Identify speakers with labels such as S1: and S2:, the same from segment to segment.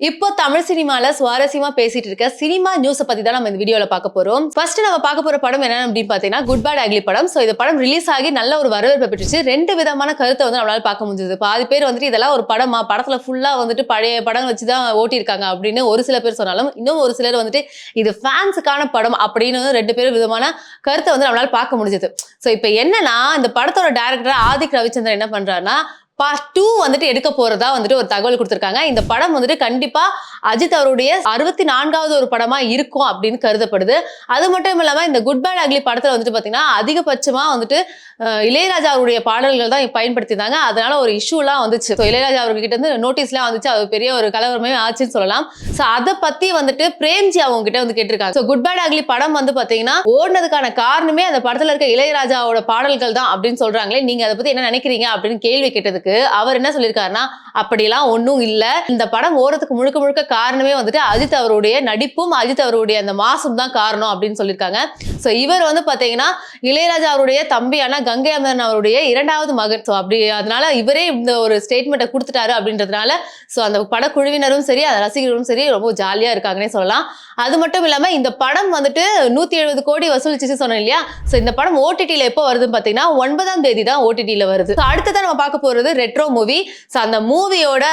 S1: இப்போ தமிழ் சினிமால சுவாரஸ்யமா பேசிட்டு இருக்க சினிமா நியூஸை பத்தி தான் நம்ம இந்த வீடியோல பார்க்க போறோம். ஃபர்ஸ்ட் நம்ம பார்க்க போற படம் என்ன அப்படின்னு பாத்தீங்கன்னா குட் பேட் அக்லி படம். ஸோ இந்த படம் ரிலீஸ் ஆகி நல்ல ஒரு வரவேற்பு பெற்றுச்சு. ரெண்டு விதமான கருத்தை வந்து நம்மளால பார்க்க முடிஞ்சது. பாதி பேர் வந்துட்டு இதெல்லாம் ஒரு படமா படத்துல ஃபுல்லா வந்துட்டு பழைய படம் வச்சு தான் ஓட்டியிருக்காங்க அப்படின்னு ஒரு சில பேர் சொன்னாலும் இன்னும் ஒரு சிலர் வந்துட்டு இது ஃபேன்ஸுக்கான படம் அப்படின்னு ரெண்டு பேரும் விதமான கருத்தை வந்து நம்மளால பார்க்க முடிஞ்சது. ஸோ இப்போ என்னன்னா இந்த படத்தோட டேரக்டர் ஆதிக் ரவிச்சந்திரன் என்ன பண்றாருன்னா பார்ட் டூ வந்துட்டு எடுக்க போறதா வந்துட்டு ஒரு தகவல் கொடுத்துருக்காங்க. இந்த படம் வந்துட்டு கண்டிப்பா அஜித் அவருடைய அறுபத்தி நான்காவது ஒரு படமா இருக்கும் அப்படின்னு கருதப்படுது. அது மட்டும் இல்லாம இந்த குட் பேட் அக்லி படத்துல வந்துட்டு பாத்தீங்கன்னா அதிகபட்சமா வந்துட்டு இளையராஜா அவருடைய பாடல்கள் தான் பயன்படுத்தியிருந்தாங்க. அதனால ஒரு இஷ்யூலாம் வந்துச்சு. ஸோ இளையராஜா அவர்கிட்ட இருந்து நோட்டீஸ்லாம் வந்துச்சு. அது பெரிய ஒரு கலவரமே ஆச்சுன்னு சொல்லலாம். ஸோ அதை பத்தி வந்துட்டு பிரேம்ஜி அவங்க கிட்ட வந்து கேட்டிருக்காங்க. ஸோ குட் பேட் அக்லி படம் வந்து பாத்தீங்கன்னா ஓடினதுக்கான காரணமே அந்த படத்துல இருக்க இளையராஜாவோட பாடல்கள் தான் அப்படின்னு சொல்றாங்களே. நீங்க அதை பத்தி என்ன நினைக்கிறீங்க அப்படின்னு கேள்வி கேட்டதுக்கு அவர் என்ன சொல்லியிருக்காருன்னா அப்படிலாம் ஒன்றும் இல்லை. இந்த படம் ஓடுறதுக்கு முழுக்க முழுக்க காரணமே வந்துட்டு அஜித் அவருடைய நடிப்பும் அஜித் அவருடைய அந்த மாசும் தான் காரணம் அப்படின்னு சொல்லியிருக்காங்க ஸோ இவர் வந்து பார்த்தீங்கன்னா இளையராஜா அவருடைய தம்பியான கங்கை அமரன் அவருடைய இரண்டாவது மகன். ஸோ அப்படி அதனால இவரே இந்த ஒரு ஸ்டேட்மெண்ட்டை கொடுத்துட்டாரு அப்படின்றதுனால ஸோ அந்த படக்குழுவினரும் சரி அதை ரசிகர்களும் சரி ரொம்ப ஜாலியாக இருக்காங்கன்னே சொல்லலாம். அது மட்டும் இல்லாமல் இந்த படம் வந்துட்டு நூத்தி எழுபது கோடி வசூலிச்சு சொன்னோம் இல்லையா? ஸோ இந்த படம் ஓடிடியில் எப்போ வருதுன்னு பார்த்தீங்கன்னா ஒன்பதாம் தேதி தான் ஓடிடியில் வருது. ஸோ அடுத்ததான் நம்ம பார்க்க போகிறது ரெட்ரோ மூவி ஸோ அந்த மூவியோட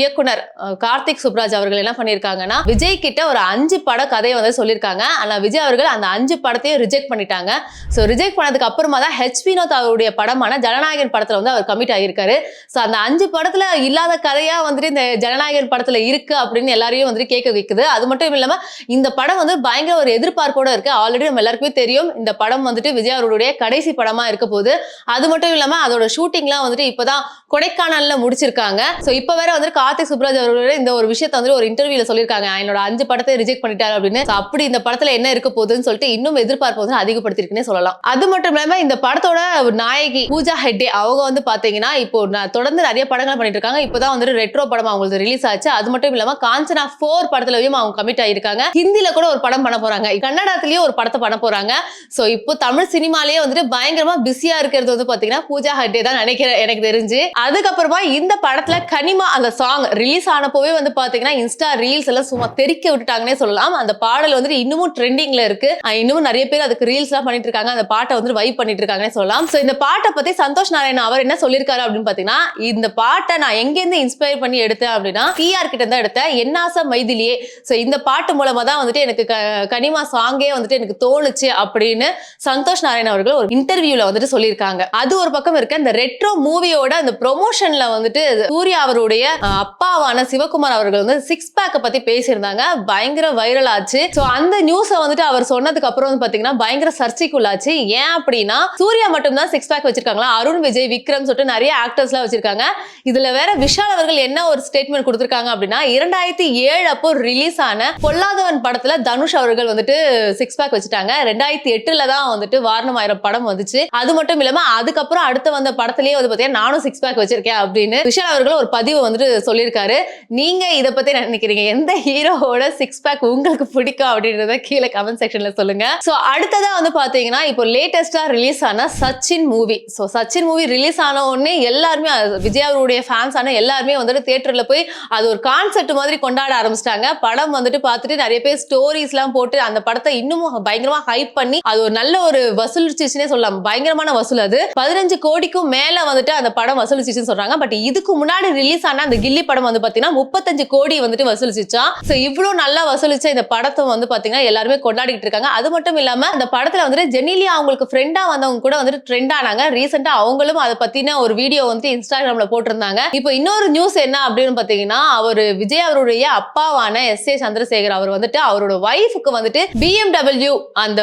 S1: இயக்குனர் கார்த்திக் சுப்ராஜ் அவர்கள் என்ன பண்ணியிருக்காங்கன்னா விஜய் கிட்ட ஒரு அஞ்சு பட கதையை வந்து சொல்லியிருக்காங்க. ஆனால் விஜய் அவர்கள் அந்த அஞ்சு படத்தையும் ரிஜெக்ட் பண்ணிட்டாங்க. ஸோ ரிஜெக்ட் பண்ணதுக்கு அப்புறமா தான் ஹெச் வினோத் அவருடைய படமான ஜனநாயகன் படத்துல வந்து அவர் கமிட் ஆகியிருக்காரு ஸோ அந்த அஞ்சு படத்துல இல்லாத கதையாக வந்துட்டு இந்த ஜனநாயகன் படத்துல இருக்கு அப்படின்னு எல்லாரையும் வந்துட்டு கேட்க வைக்குது. அது மட்டும் இல்லாமல் இந்த படம் வந்து பயங்கர ஒரு எதிர்பார்ப்போட இருக்கு. ஆல்ரெடி நம்ம எல்லாருக்குமே தெரியும் இந்த படம் வந்துட்டு விஜய் அவர்களுடைய கடைசி படமா இருக்க போது அது மட்டும் இல்லாம அதோட ஷூட்டிங்லாம் வந்துட்டு இப்போதான் கொடைக்கானல்ல முடிச்சிருக்காங்க. ஸோ இப்போ வேற வந்துட்டு கார்த்திக் சுப்ராஜ் அவர்களோட இந்த ஒரு விஷயத்த வந்துட்டு ஒரு இன்டர்வியூல சொல்லியிருக்காங்க. என்னோட அஞ்சு படத்தை ரிஜெக்ட் பண்ணிட்டாரு அப்படின்னு. அப்படி இந்த படத்துல என்ன இருக்க போகுதுன்னு சொல்லிட்டு இன்னும் எதிர்பார்ப்பு வந்து அதிகப்படுத்திருக்குன்னே சொல்லலாம். அது மட்டும் இல்லாம இந்த படத்தோட நாயகி பூஜா ஹெட்டே அவங்க வந்து பாத்தீங்கன்னா இப்போ நான் தொடர்ந்து நிறைய படங்கள் பண்ணிட்டு இருக்காங்க இப்போதான் வந்துட்டு ரெட்ரோ படம் அவங்களுக்கு ரிலீஸ் ஆச்சு. அது மட்டும் இல்லாம காஞ்சனா ஃபோர் படத்துலயும் அவங்க கமிட் ஆயிருக்காங்க. ஹிந்தில கூட ஒரு படம் பண்ண போறாங்க. கன்னடத்திலயும் ஒரு படத்தை பண்ண போறாங்க. சோ இப்போ தமிழ் சினிமாலேயே வந்துட்டு பயங்கரமா பிஸியா இருக்கிறது வந்து பாத்தீங்கன்னா பூஜா ஹெட்டே தான் நினைக்கிறேன் எனக்கு தெரிஞ்சு. அதுக்கப்புறமா இந்த படத்துல கனிமா அந்த சாங் ரிலீஸ் ஆனப்போவே வந்து பாத்தீங்கன்னா இன்ஸ்டா ரீல்ஸ் எல்லாம் சும்மா தெறிக்க விட்டுட்டாங்கன்னே சொல்லலாம். அந்த பாடல் வந்துட்டு இன்னமும் ட்ரெண்டிங்ல இருக்கு. இன்னமும் நிறைய பேர் அதுக்கு ரீல்ஸ் எல்லாம் பண்ணிட்டு இருக்காங்க அந்த பாட்டை வந்து வைப் பண்ணிட்டு இருக்காங்கன்னு சொல்லலாம். சோ இந்த பாட்டை பத்தி சந்தோஷ் நாராயண் அவர் என்ன சொல்லியிருக்காரு அப்படின்னு பாத்தீங்கன்னா இந்த பாட்டை நான் எங்கேருந்து இன்ஸ்பயர் பண்ணி எடுத்தேன் அப்படின்னா டிஆர் கிட்ட தான் எடுத்தேன். என்னாச மைதிலியே. சோ இந்த பாட்டு மூலமா தான் வந்துட்டு எனக்கு க- கனிமா சாங்கே வந்துட்டு எனக்கு தோணுச்சு அப்படின்னு சந்தோஷ் நாராயண் அவர்கள் ஒரு இன்டர்வியூல வந்துட்டு சொல்லியிருக்காங்க. அது ஒரு பக்கம் இருக்க. இந்த ரெட்ரோ மூவியோட அந்த ப்ரொமோஷன்ல வந்துட்டு சூர்யா அவருடைய அப்பாவான சிவகுமார் அவர்கள் வந்து சிக்ஸ் பேக்கை பத்தி பேசியிருந்தாங்க. பயங்கர வைரல் ஆச்சு. சோ அந்த நியூஸை வந்துட்டு அவர் சொன்னதுக்கு அப்புறம் வந்து பாத்தீங்கன்னா பயங்கர சர்ச்சைக்குள்ளாச்சு. ஏன் அப்படின்னா சூர்யா மட்டும் தான் சிக்ஸ் பேக் வச்சிருக்காங்களா? அருண் விஜய் விக்ரம் சொல்லிட்டு நிறைய ஆக்டர்ஸ் எல்லாம் வச்சிருக்காங்க. இதுல வேற விஷால் அவர்கள் என்ன ஒரு ஸ்டேட்மெண்ட் கொடுத்திருக்காங்க அப்படின்னா இரண்டாயிரத்தி ஏழு அப்போ ரிலீஸ் ஆன பொல்லாதவன் படத்துல தனுஷ் அவர்கள் வந்துட்டு சிக்ஸ் பேக் வச்சுட்டாங்க. ரெண்டாயிரத்தி எட்டுல தான் வந்துட்டு வாரணம் ஆயிரம் படம் வந்துச்சு. அது மட்டும் இல்லாம அதுக்கப்புறம் அடுத்து வந்த படத்திலேயே வந்து பாத்தீங்கன்னா நானும் சிக்ஸ் பேக் வச்சிருக்கேன் அப்படின்னு விஷால் அவர்கள் ஒரு பதிவு வந்துட்டு சொல்லியிருக்காரு. நீங்க இத பத்தி நினைக்கிறீங்க? எந்த ஹீரோவோட சிக்ஸ் பேக் உங்களுக்கு பிடிக்கும் அப்படின்றத கீழே கமெண்ட் செக்ஷன்ல சொல்லுங்க. சோ அடுத்ததா வந்து பாத்தீங்கன்னா இப்போ லேட்டஸ்டா ரிலீஸ் ஆன Sachin movie so Sachin movie release ஆன உடனே எல்லாருமே அது விஜய் அவருடைய ஃபேன்ஸ் ஆன எல்லாருமே வந்துட்டு தியேட்டர்ல போய் அது ஒரு கான்செப்ட் மாதிரி கொண்டாட ஆரம்பிச்சிட்டாங்க. படம் வந்துட்டு பார்த்துட்டு நிறைய பேர் ஸ்டோரிஸ் எல்லாம் போட்டு அந்த படத்தை இன்னமும் பயங்கரமா ஹைப் பண்ணி அது ஒரு நல்ல ஒரு வசூலிச்சுச்சுன்னே சொல்லலாம். பயங்கரமான வசூல் அது. பதினஞ்சு கோடிக்கும் மேல வந்துட்டு அந்த படம் வசூலிச்சுன்னு சொல்றாங்க. பட் இதுக்கு முன்னாடி ரிலீஸ் ஆன அந்த கில்லி படம் வந்து பாத்தீங்கன்னா முப்பத்தஞ்சு கோடி வந்துட்டு வசூலிச்சுச்சான் சோ இவ்வளவு நல்லா வசூலிச்ச இந்த படத்தை வந்து பாத்தீங்கன்னா எல்லாருமே கொண்டாடிக்கிட்டு இருக்காங்க. அது மட்டும் இல்லாம அந்த படத்துல வந்துட்டு ஜெனிலியா அவங்களுக்கு ஃப்ரெண்டா வந்தவங்க கூட வந்துட்டு ட்ரெண்ட் ஆனாங்க. ரீசெண்டா அவங்களும் அதை பத்தின ஒரு வீடியோ வந்து இன்ஸ்டாகிராம்ல போட்டிருந்தாங்க. இப்போ இன்னொரு நியூஸ் என்ன அப்படின்னு பாத்தீங்கன்னா அவர் விஜய் அவருடைய அப்பாவான எஸ் ஏ சந்திரசேகர் அவர் வந்துட்டு அவரோட ஒய்ஃபுக்கு வந்துட்டு பிஎம்டபிள்யூ அந்த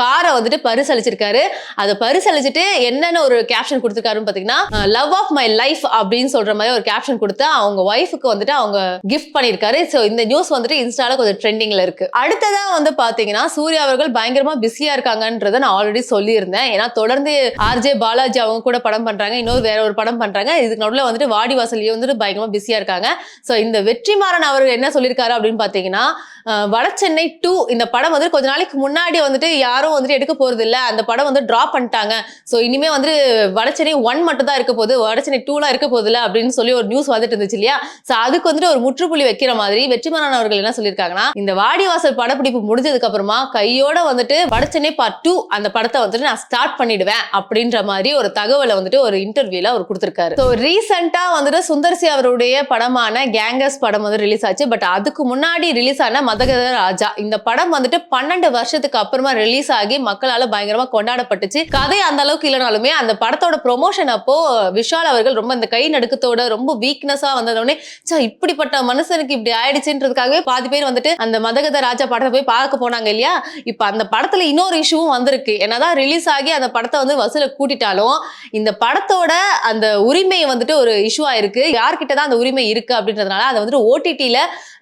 S1: காரை வந்துட்டு பரிசளிச்சிருக்காரு. அதை பரிசளிச்சுட்டு என்னென்ன ஒரு கேப்ஷன் கொடுத்துருக்காருன்னு பாத்தீங்கன்னா லவ் ஆஃப் மை லைஃப் அப்படின்னு சொல்ற மாதிரி ஒரு கேப்ஷன் கொடுத்து அவங்க ஒய்ஃபுக்கு வந்துட்டு அவங்க கிஃப்ட் பண்ணியிருக்காரு. ஸோ இந்த நியூஸ் வந்துட்டு இன்ஸ்டால கொஞ்சம் ட்ரெண்டிங்ல இருக்கு. அடுத்ததா வந்து பாத்தீங்கன்னா சூர்யா அவர்கள் பயங்கரமா பிஸியா இருக்காங்கன்றத நான் ஆல்ரெடி சொல்லியிருந்தேன். ஏன்னா தொடர்ந்து ஆர்ஜே பாலாஜி அவங்க கூட படம் பண்றாங்க இன்னொரு வேற ஒரு படம் பண்றாங்க. இதுக்கு நடுவில் வந்துட்டு வாடி வாசலியே வந்துட்டு பயங்கரமா பிஸியா இருக்காங்க. ஸோ இந்த வெற்றிமாறன் அவர் என்ன சொல்லியிருக்காரு அப்படின்னு பாத்தீங்கன்னா அஹ், வடசென்னை டூ இந்த படம் வந்து கொஞ்ச நாளைக்கு முன்னாடி வந்துட்டு யாரும் வந்துட்டு எடுக்க போறது இல்ல அந்த படம் வந்து டிராப் பண்ணிட்டாங்க. ஸோ இனிமே வந்து வடசென்னை ஒன் மட்டும் தான் இருக்க போகுது. வடசென்னை டூலாம் இருக்க போகுது இல்ல அப்படின்னு சொல்லி ஒரு நியூஸ் வந்துட்டு இருந்துச்சு இல்லையா? ஸோ அதுக்கு வந்துட்டு ஒரு முற்றுப்புள்ளி வைக்கிற மாதிரி வெற்றிமாறன் அவர்கள் என்ன சொல்லியிருக்காங்கன்னா இந்த வாடிவாசல் படப்பிடிப்பு முடிஞ்சதுக்கு அப்புறமா கையோட வந்துட்டு வடசென்னை பார்ட் டூ அந்த படத்தை வந்துட்டு நான் ஸ்டார்ட் பண்ணிடுவேன் அப்படின்ற மாதிரி ஒரு தகவலை வந்துட்டு ஒரு இன்டர்வியூல அவர் கொடுத்திருக்காரு. ஸோ ரீசெண்டா வந்துட்டு சுந்தர்சி அவருடைய படமான கேங்கஸ் படம் வந்து ரிலீஸ் ஆச்சு. பட் அதுக்கு முன்னாடி ரிலீஸ் ஆன மதகத ராஜா இந்த படம் வந்துட்டு பன்னெண்டு வருஷத்துக்கு அப்புறமா ரிலீஸ் ஆகி மக்களால பயங்கரமா கொண்டாடப்பட்டுச்சு. கதை அந்த அளவுக்கு இல்லைனாலுமே அந்த படத்தோட ப்ரொமோஷன் அப்போ விஷால் அவர்கள் ரொம்ப இந்த கை நடுக்கத்தோட ரொம்ப வீக்னஸா வந்ததோடனே சா இப்படிப்பட்ட மனுஷனுக்கு இப்படி ஆயிடுச்சுன்றதுக்காகவே பாதி பேர் வந்துட்டு அந்த மதகத ராஜா படத்தை போய் பார்க்க போனாங்க இல்லையா? இப்ப அந்த படத்துல இன்னொரு இஷ்யூவும் வந்திருக்கு. என்னதான் ரிலீஸ் ஆகி அந்த படத்தை வந்து வசூல கூட்டிட்டாலும் இந்த படத்தோட அந்த உரிமை வந்துட்டு ஒரு இஷ்யூ ஆயிருக்கு யார்கிட்ட தான் அந்த உரிமை இருக்கு அப்படின்றதுனால அதை வந்துட்டு ஓடிடியில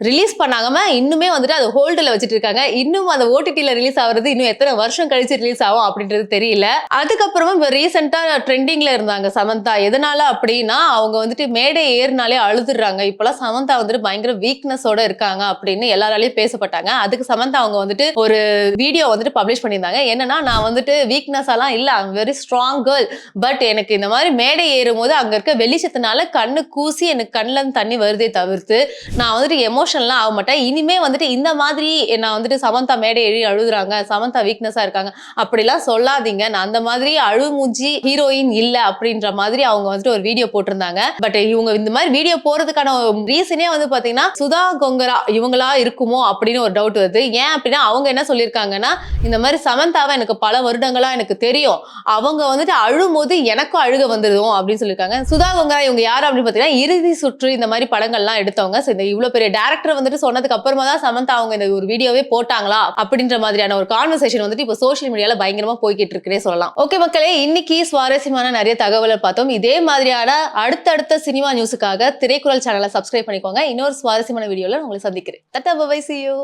S1: ரிலீஸ் பண்ணாம இன்னுமே வந்துட்டு அதை ஹோல்டில் வச்சுட்டு இருக்காங்க இன்னும் அந்த ஓடிடியில் ரிலீஸ் ஆகுறது இன்னும் எத்தனை வருஷம் கழிச்சு ரிலீஸ் ஆகும் அப்படின்றது தெரியல. அதுக்கப்புறமா இப்போ ரீசெண்டாக ட்ரெண்டிங்கில் இருந்தாங்க சமந்தா. எதனால அப்படின்னா அவங்க வந்துட்டு மேடை ஏறினாலே அழுதுடுறாங்க இப்போலாம் சமந்தா வந்துட்டு பயங்கர வீக்னஸோட இருக்காங்க அப்படின்னு எல்லாராலையும் பேசப்பட்டாங்க. அதுக்கு சமந்தா அவங்க வந்துட்டு ஒரு வீடியோ வந்துட்டு பப்ளிஷ் பண்ணியிருந்தாங்க. என்னன்னா நான் வந்துட்டு வீக்னஸ் இல்லை. I'm very strong girl but எனக்கு இந்த மாதிரி மேடை ஏறும் போது அங்கே இருக்க வெளிச்சத்தினால கண்ணு கூசி எனக்கு கண்ணில் இருந்து தண்ணி வருதே தவிர்த்து நான் வந்துட்டு எமோஷன்லாம் ஆக மாட்டேன் இனிமே வந்துட்டு இந்த மாதிரி நான் வந்துட்டு சமந்தா மேடை எழுதி அழுகுறாங்க. சமந்தா வீக்னஸா இருக்காங்க. அப்படிலாம் சொல்லாதீங்க. நான் அந்த மாதிரி அழுமூஞ்சி ஹீரோயின் இல்ல அப்படின்ற மாதிரி அவங்க வந்துட்டு ஒரு வீடியோ போட்டிருந்தாங்க. பட் இவங்க இந்த மாதிரி வீடியோ போறதுக்கான ரீசனே வந்து பாத்தீங்கன்னா சுதா கொங்கரா இவங்களா இருக்குமோ அப்படின்னு ஒரு டவுட் வருது. ஏன் அப்படின்னா அவங்க என்ன சொல்லியிருக்காங்கன்னா இந்த மாதிரி சமந்தாவை எனக்கு பல வருடங்களா எனக்கு தெரியும். அவங்க வந்துட்டு அழும்போது எனக்கும் அழுக வந்துடும் அப்படின்னு சொல்லியிருக்காங்க. சுதா கொங்கரா இவங்க யார் அப்படின்னு பாத்தீங்கன்னா இறுதி சுற்று இந்த மாதிரி படங்கள்லாம் எடுத்தவங்க. So, இந்த இவ்வளவு பெரிய டேரக்டர் வந்துட்டு சொன்னதுக்கு அப்புறமா தான் சமந்தா அவங்க இந்த ஒரு வீடியோவே போட்டாங்களா அப்படின்ற மாதிரியான ஒரு கான்வர்சேஷன் வந்துட்டு இப்போ சோஷியல் மீடியால பயங்கரமா போய்கிட்டு இருக்குன்னே சொல்லலாம். ஓகே மக்களே இன்னைக்கு சுவாரஸ்யமான நிறைய தகவலை பார்த்தோம். இதே மாதிரியான அடுத்தடுத்த சினிமா நியூஸுக்காக திரைக்குறள் சேனலை சப்ஸ்கிரைப் பண்ணிக்கோங்க. இன்னொரு சுவாரஸ்யமான வீடியோல உங்களை சந்திக்கிறேன். தட்டா பை சி யூ